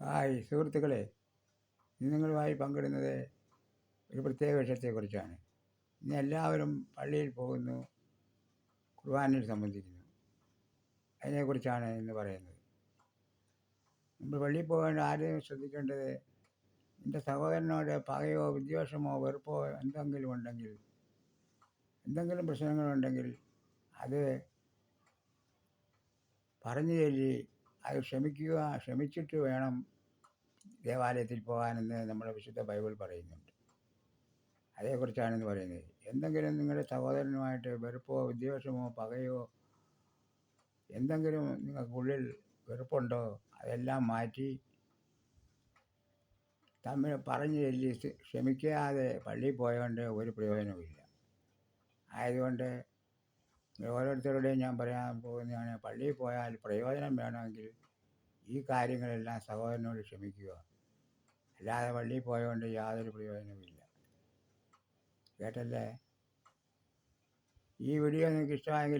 Hi സുഹൃത്തുക്കളെ. ഇന്ന് നിങ്ങളുമായി പങ്കിടുന്നത് ഒരു പ്രത്യേക വിഷയത്തെക്കുറിച്ചാണ്. ഇന്ന് എല്ലാവരും പള്ളിയിൽ പോകുന്നു കുർബാനയിൽ സംബന്ധിക്കുന്നു. അതിനെക്കുറിച്ചാണ് ഇന്ന് പറയുന്നത്. നമ്മൾ പള്ളിയിൽ പോകേണ്ട ആരും ശ്രദ്ധിക്കേണ്ടത് എന്റെ സഹോദരനോട് പകയോ വിദ്വേഷമോ വെറുപ്പോ എന്തെങ്കിലും ഉണ്ടെങ്കിൽ എന്തെങ്കിലും പ്രശ്നങ്ങളുണ്ടെങ്കിൽ അത് പറഞ്ഞു ചൊല്ലി അത് ക്ഷമിക്കുക ക്ഷമിച്ചിട്ട് വേണം ദേവാലയത്തിൽ പോകാനെന്ന് നമ്മുടെ വിശുദ്ധ ബൈബിൾ പറയുന്നുണ്ട്. അതേക്കുറിച്ചാണ് ഇന്ന് പറയുന്നത്. എന്തെങ്കിലും നിങ്ങളുടെ സഹോദരനുമായിട്ട് വെറുപ്പോ വിദ്വേഷമോ പകയോ എന്തെങ്കിലും നിങ്ങൾക്കുള്ളിൽ വെറുപ്പുണ്ടോ അതെല്ലാം മാറ്റി തമ്മിൽ പറഞ്ഞു ചൊല്ലി ക്ഷമിക്കാതെ പള്ളിയിൽ പോയതുകൊണ്ട് ഒരു പ്രയോജനവുമില്ല. ആയതുകൊണ്ട് ഓരോരുത്തരുടെയും ഞാൻ പറയാൻ പോകുന്നതാണ് പള്ളിയിൽ പോയാൽ പ്രയോജനം വേണമെങ്കിൽ ഈ കാര്യങ്ങളെല്ലാം സഹോദരനോട് ക്ഷമിക്കുക. അല്ലാതെ പള്ളിയിൽ പോയതുകൊണ്ട് യാതൊരു പ്രയോജനവുമില്ല. കേട്ടല്ലേ? ഈ വീഡിയോ നിങ്ങൾക്ക് ഇഷ്ടമായെങ്കിൽ